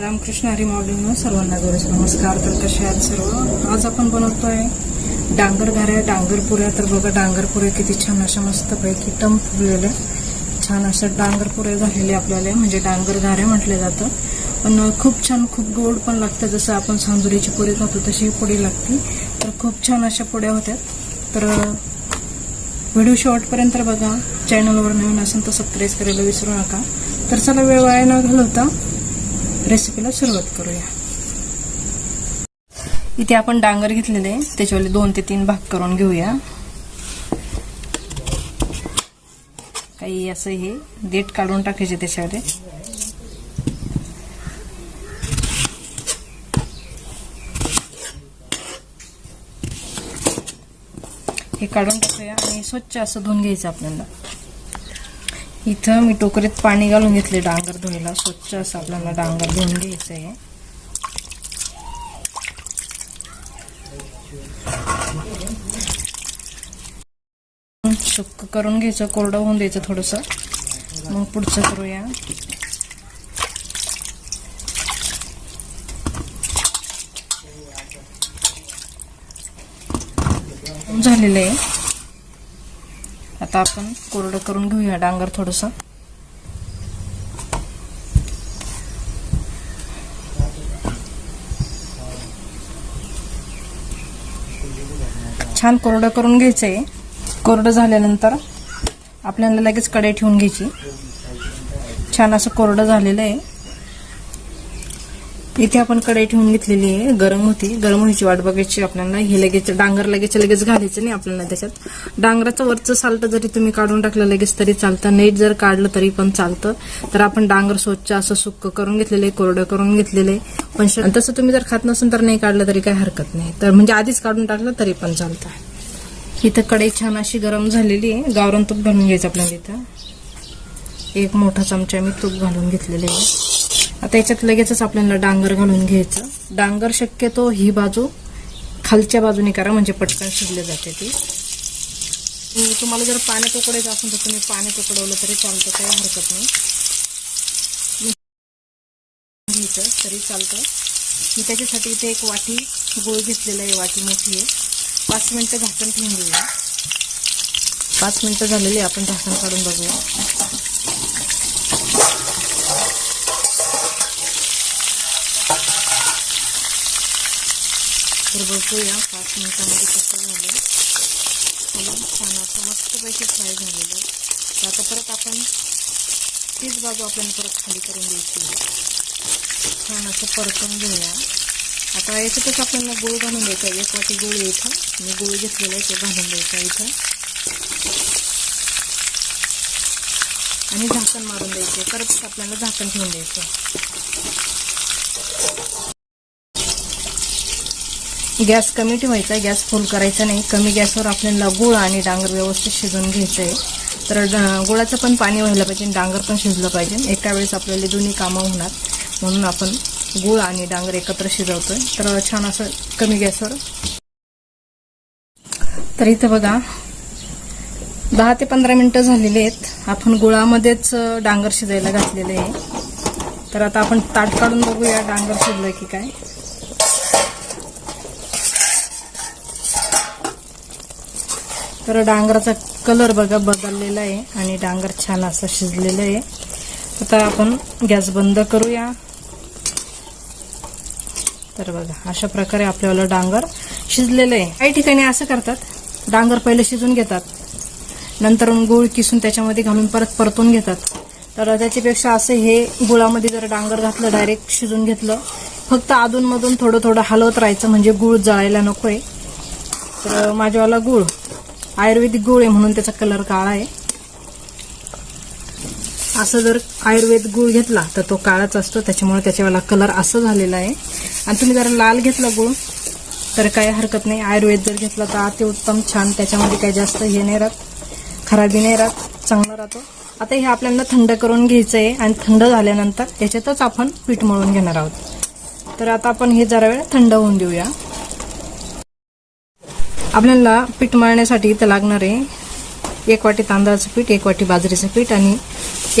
रामकृष्ण हरी मॉडेलनं सर्वांना गोरेस नमस्कार. तर कसे आहेत सर्व? आज आपण बनवतोय डांगर घाऱ्या डांगर पुऱ्या. तर बघा डांगर पुऱ्या किती छान अशा मस्तपैकी टम फुगलेल्या छान अशा डांगर पुऱ्या झालेल्या आपल्याला. म्हणजे डांगर घाऱ्या म्हटलं जातं. पण खूप छान खूप गोड पण लागतं. जसं आपण सांजुरीची पुरी खातो तशी पुडी लागते. तर खूप छान अशा पुड्या होत्या. तर व्हिडिओ शॉर्टपर्यंत बघा. चॅनलवर नवीन असेल तर सबस्क्राईब करायला विसरू नका. तर चला वेळ वाया न घालवता रेसिपीला सुरुवात करूया. इथे आपण डांगर घेतलेले आहे. त्याच्यावाले दोन ते तीन भाग करून घेऊया. काही असं हे देठ काढून टाकायचे त्याच्यावर हे काढून टाकूया आणि स्वच्छ असं धुवून घ्यायचं आपल्याला. इथं मी टोकरीत पाणी घालून घेतले डांगर धुवायला. स्वच्छ असं आपल्याला डांगर धुवून घ्यायचं आहे सुक्क करून घ्यायचं कोरडं होऊन द्यायचं थोडंसं. मग पुढचं करूया. झालेलं आहे. आता आपण कोरडं करून घेऊया डांगर थोडंसं. छान कोरडं करून घ्यायचं आहे कोरडं झाल्यानंतर आपल्याला लगेच कढई ठेवून घ्यायची. छान असं कोरडं झालेलं आहे. इथे आपण कढई ठेवून घेतलेली आहे गरम होती. गरम व्हायची वाट बघायची आपल्याला. हे लगेच डांगर लगेच लगेच घालायचं नाही आपल्याला त्याच्यात. डांगराचं वरचं साल्ट जरी तुम्ही काढून टाकलं लगेच तरी चालतं. नेट जर काढलं तरी पण चालतं. तर आपण डांगर स्वच्छ असं सुक्क करून घेतलेलं आहे कोरडं करून घेतलेलं आहे. पण श- तसं तुम्ही जर खात नसून तर नाही काढलं तरी काही हरकत नाही. तर म्हणजे आधीच काढून टाकलं तरी पण चालतं. इथं कढई छान अशी गरम झालेली आहे. गावरण तूप घालून घ्यायचं आपल्याला इथं. एक मोठा चमचा मी तूप घालून घेतलेलं आहे. आता याच्यात लगेचच आपल्याला डांगर घालून घ्यायचं. डांगर शक्यतो ही बाजू खालच्या बाजूने करा म्हणजे पटकन शिजले जाते ती. तुम्हाला जर पाणी तुकडायचं असेल तर तुम्ही पाणी तुकडवलं तरी चालतं काही हरकत नाही. घ्यायचं तरी चालतं. मी त्याच्यासाठी इथे एक वाटी गोळ घेतलेला आहे वाटी मोठी आहे. पाच मिनटं झाकण ठेवून घेऊया. पाच मिनटं झालेली आहे, आपण झाकण काढून बघूया. तर बघूया पाच मिनिटांमध्ये कसं झालं? एकदम छान असं मस्तपैकी फ्राय झालेलं. तर आता परत आपण तीच बाजू आपल्याला परत खाली करून द्यायची छान असं परतून घेऊया. आता याच्यातच आपल्याला गुळ घालून द्यायचा एक वाटी गुळ इथं. मी गुळ घेतलेला आहे तो घालून द्यायचा इथं. आणि झाकण मारून द्यायचे परत आपल्याला झाकण ठेवून द्यायचं गॅस कमी ठेवायचा गॅस फुल करायचा नाही. कमी गॅसवर आपल्याला गुळ आणि डांगर व्यवस्थित शिजवून घ्यायचं आहे तर गुळाचं पण पाणी व्हायला पाहिजे डांगर पण शिजलं पाहिजे. एका वेळेस आपल्याला दोन्ही कामं होणार. म्हणून आपण गुळ आणि डांगर एकत्र शिजवतोय. तर छान असं कमी गॅसवर. तर इथं बघा दहा ते पंधरा मिनिटं झालेली आहेत. आपण गुळामध्येच डांगर शिजायला घातलेले आहे. तर आता आपण ताट काढून बघूया डांगर शिजलं की काय. तर डांगराचा कलर बघा बदललेला आहे आणि डांगर छान असं शिजलेलं आहे. आता आपण गॅस बंद करूया. तर बघा अशा प्रकारे आपल्याला डांगर शिजलेलं आहे. काही ठिकाणी असं करतात डांगर पहिले शिजून घेतात. नंतर गुळ किसून त्याच्यामध्ये घालून परत परतून घेतात. तर त्याच्यापेक्षा असं हे गुळामध्ये जर डांगर घातलं डायरेक्ट शिजून घेतलं फक्त अधूनमधून थोडं थोडं हलवत राहायचं म्हणजे गुळ जळायला नकोय. तर माझ्यावाला गुळ. आयुर्वेदिक गुळ आहे म्हणून त्याचा कलर काळा आहे. असं जर आयुर्वेद गुळ घेतला तर तो काळाच असतो. त्याच्यामुळे त्याच्यावाला कलर असं झालेला आहे. आणि तुम्ही जर लाल घेतला गुळ तर काही हरकत नाही. आयुर्वेद जर घेतला तर अति उत्तम छान. त्याच्यामध्ये काही जास्त हे नाही राहत. खराबी नाही राहत. चांगला राहतो. आता हे आपल्याला थंड करून घ्यायचं आहे आणि थंड झाल्यानंतर त्याच्यातच आपण पीठ मळून घेणार आहोत. तर आता आपण हे जरा वेळ थंड होऊन देऊया. आपल्याला पीठ मळण्यासाठी इथं लागणार आहे. एक वाटी तांदळाचं पीठ एक वाटी बाजरीचं पीठ आणि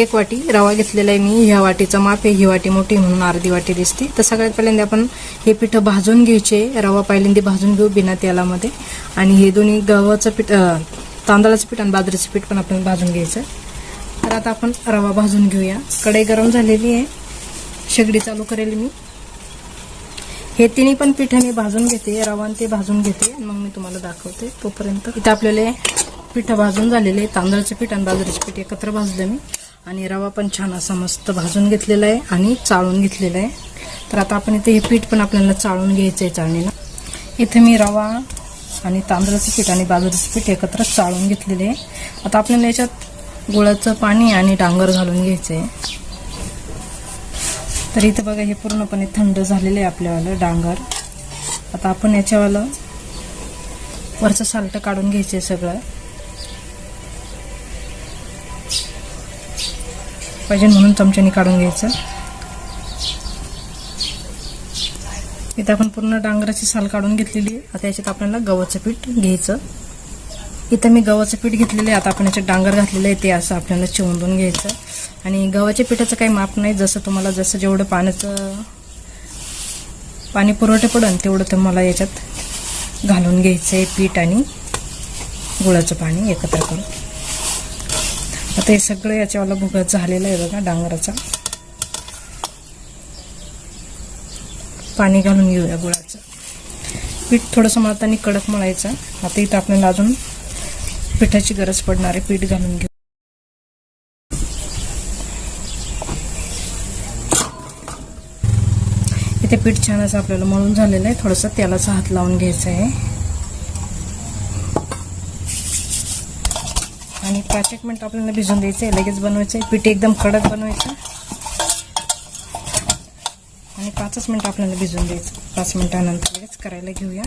एक वाटी रवा घेतलेला आहे मी. ह्या वाटीचं माप आहे. ही वाटी मोठी म्हणून अर्धी वाटी दिसते. तर सगळ्यात पहिल्यांदा आपण हे पीठ भाजून घ्यायचे. रवा पहिल्यांदा भाजून घेऊ बिना तेलामध्ये. आणि हे दोन्ही गव्हाचं पीठ तांदळाचं पीठ आणि बाजरीचं पीठ पण आपण भाजून घ्यायचं. तर आता आपण रवा भाजून घेऊया. कढई गरम झालेली आहे. शेगडी चालू करेल मी. हे तिन्ही पण पीठ मी भाजून घेते रवा आणि ते भाजून घेते. मग मी तुम्हाला दाखवते तोपर्यंत. इथं आपल्याला पीठ भाजून झालेले तांदळाचं पीठ आणि बाजरीचं पीठ एकत्र भाजलं मी. आणि रवा पण छान असा मस्त भाजून घेतलेला आहे आणि चाळून घेतलेला आहे. तर आता आपण इथे हे पीठ पण आपल्याला चाळून घ्यायचं आहे चाळणीला. इथे मी रवा आणि तांदळाचं पीठ आणि बाजरीचं पीठ एकत्र चाळून घेतलेले आहे. आता आपल्याला याच्यात गुळाचं पाणी आणि डांगर घालून घ्यायचं आहे तर इथं बघा हे पूर्णपणे थंड झालेलं आहे आपल्यावालं डांगर. आता आपण याच्यावालं वरचं साल्ट काढून घ्यायचे सगळं. पाहिजे म्हणून चमच्याने काढून घ्यायचं. इथं आपण पूर्ण डांगराची साल काढून घेतलेली आहे. आता याच्यात आपल्याला गव्हाचं पीठ घ्यायचं. इथं मी गव्हाचं पीठ घेतलेलं आहे. आता आपण याच्यात डांगर घातलेलं आहे ते असं आपल्याला चिवंदून घ्यायचं. आणि गव्हाच्या पिठाचं काही माप नाही. जसं तुम्हाला जसं जेवढं पाण्याचं पाणी पुरवठं पडेल तेवढं तुम्हाला याच्यात घालून घ्यायचं आहे पीठ आणि गुळाचं पाणी एकत्र करून. आता हे सगळं याच्यावाला भुगत झालेलं आहे बघा डांगराचा. पाणी घालून घेऊया गुळाचं. पीठ थोडंसं मळताना कडक मळायचं आता इथं आपल्याला अजून पिठाची गरज पडणार आहे पीठ घालून घेऊ. इथे पीठ छान असं आपल्याला मळून झालेलं आहे. थोडंसं तेलाचा हात लावून घ्यायचं आहे. आणि पाच एक मिनिट आपल्याला भिजून द्यायचं आहे. लगेच बनवायचं आहे. पीठ एकदम कडक बनवायचं. आणि पाचच मिनटं आपल्याला भिजून द्यायचं. पाच मिनिटानंतर लगेच करायला घेऊया.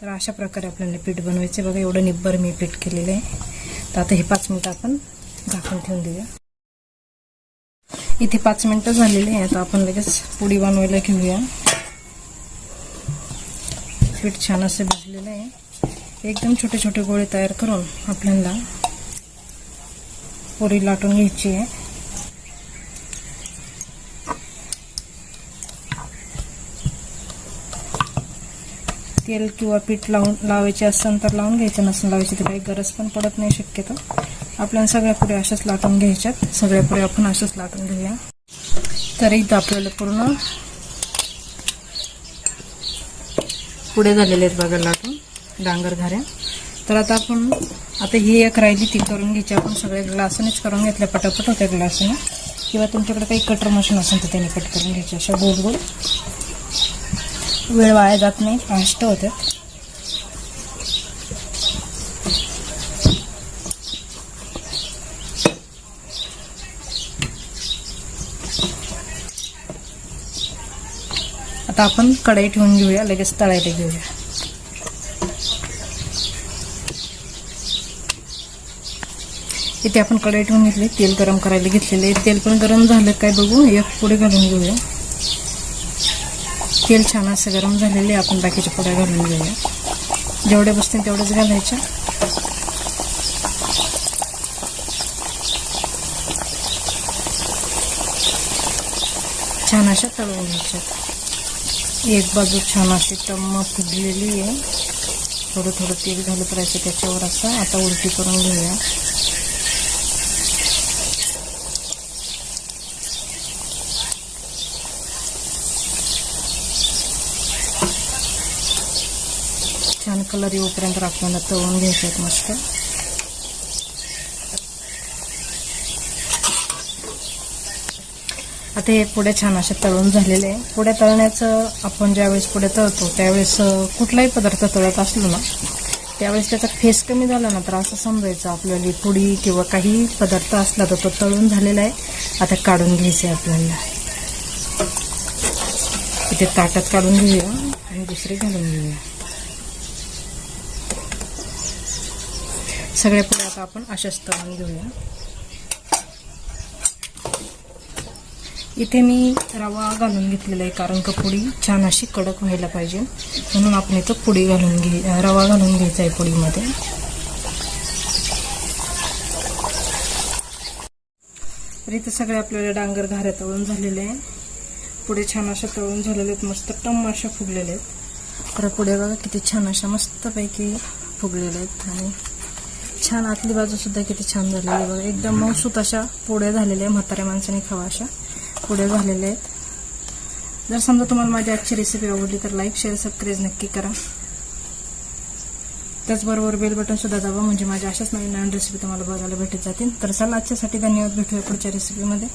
तर अशा प्रकारे आपल्याला पीठ बनवायचे. बघा एवढं निब्बर मी पीठ केलेलं आहे. तर आता हे पाच मिनटं आपण झाकून ठेवून देऊया. इथे पाच मिनटं झालेली आहे आता आपण लगेच पुडी बनवायला घेऊया. पीठ छान असं भिजलेलं आहे. एकदम छोटे छोटे गोळे तयार करून आपल्याला पुरी लाटून घ्यायची आहे. तेल किंवा पीठ लावून लावायचे असेल तर लावून घ्यायचं नसेल लावायची तर काही गरज पण पडत नाही शक्यतो. आपल्याला सगळ्या पुढे अशाच लाटून घ्यायच्यात. सगळ्या पुढे आपण अशाच लाटून घेऊया. तर इथं आपल्याला पूर्ण पुढे झालेले आहेत बघा लाटून डांगर घाऱ्या. तर आता आपण आता ही एक राहिली ती करून घ्यायची. आपण सगळ्या ग्लासानेच करून घेतल्या पटापट होत्या ग्लासाने. किंवा तुमच्याकडे काही कटर मशीन असेल तर त्याने कट करून घ्यायचे. अशा गोल गोल वेळ वाया जात नाही फास्ट होते. आता आपण कढई ठेवून घेऊया लगेच तळायला घेऊया. इथे आपण कढई ठेवून घेतली तेल गरम करायला घेतलेले आहे. तेल पण गरम झालं काय बघू एक पुढे घालून घेऊया. तेल छान असं गरम झालेले आपण बाकीच्या पोळ्या घालून घेऊया. जेवढे बसतील तेवढेच घालायच्या छान अशा तळून घ्यायच्या. एक बाजू छान अशी टम्म फुगलेली आहे. थोडं थोडं तेल घालत राहायचं त्याच्यावर असं आता उलटी करून घेऊया छान कलर येऊपर्यंत आपल्याला तळून घ्यायचे आहेत मस्त. आता हे पुढे छान असे तळून झालेले आहे. पुढे तळण्याचं आपण ज्यावेळेस पुढे तळतो त्यावेळेस कुठलाही पदार्थ तळत असलो ना त्यावेळेस त्याचा फेस कमी झाला ना तर असं समजायचं आपल्याला पुडी किंवा काही पदार्थ असला तर तो तळून झालेला आहे. आता काढून घ्यायचं आहे आपल्याला. इथे ताटात काढून घेऊया आणि दुसरी घालून घेऊया. सगळ्या पुढे आता आपण अशाच तळून घेऊया. इथे मी रवा घालून घेतलेला आहे कारण का पुडी छान अशी कडक व्हायला पाहिजे. म्हणून आपण इथं पुडी घालून घे रवा घालून घ्यायचा आहे पुडीमध्ये. तर इथं सगळे आपल्याला डांगर घाऱ्या तळून झालेले आहे. पुढे छान अशा तळून झालेले आहेत मस्त टम अशा फुगलेले आहेत. तर पुढे बघा किती छान अशा मस्तपैकी फुगलेल्या आहेत आणि छान आतली बाजू सुद्धा किती छान झालेली आहे बघा. एकदम मऊसूत अशा पोळ्या झालेल्या आहे म्हाताऱ्या माणसाने खावा अशा पोळ्या झालेल्या आहेत. जर समजा तुम्हाला माझी आजची रेसिपी आवडली तर लाईक शेअर सबस्क्राईब नक्की करा. त्याचबरोबर बेल बटन सुद्धा दाबा म्हणजे माझ्या अशाच नवीन नवीन रेसिपी तुम्हाला बघायला भेटत जातील. तर चला आजच्यासाठी धन्यवाद. भेटूया पुढच्या रेसिपीमध्ये